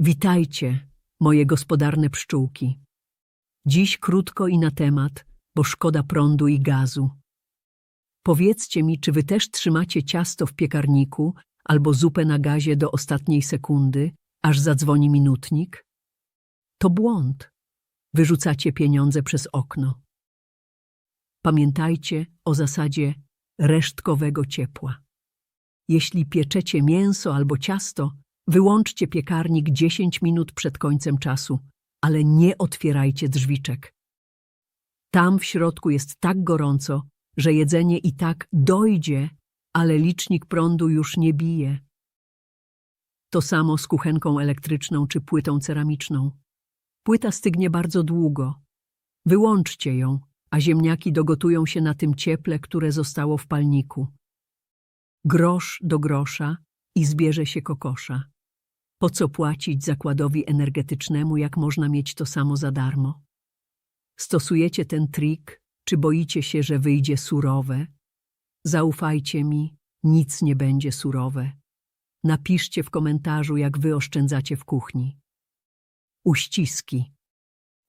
Witajcie, moje gospodarne pszczółki. Dziś krótko i na temat, bo szkoda prądu i gazu. Powiedzcie mi, czy wy też trzymacie ciasto w piekarniku albo zupę na gazie do ostatniej sekundy, aż zadzwoni minutnik? To błąd. Wyrzucacie pieniądze przez okno. Pamiętajcie o zasadzie resztkowego ciepła. Jeśli pieczecie mięso albo ciasto, wyłączcie piekarnik 10 minut przed końcem czasu, ale nie otwierajcie drzwiczek. Tam w środku jest tak gorąco, że jedzenie i tak dojdzie, ale licznik prądu już nie bije. To samo z kuchenką elektryczną czy płytą ceramiczną. Płyta stygnie bardzo długo. Wyłączcie ją, a ziemniaki dogotują się na tym cieple, które zostało w palniku. Grosz do grosza i zbierze się kokosza. Po co płacić zakładowi energetycznemu, jak można mieć to samo za darmo? Stosujecie ten trik, czy boicie się, że wyjdzie surowe? Zaufajcie mi, nic nie będzie surowe. Napiszcie w komentarzu, jak wy oszczędzacie w kuchni. Uściski.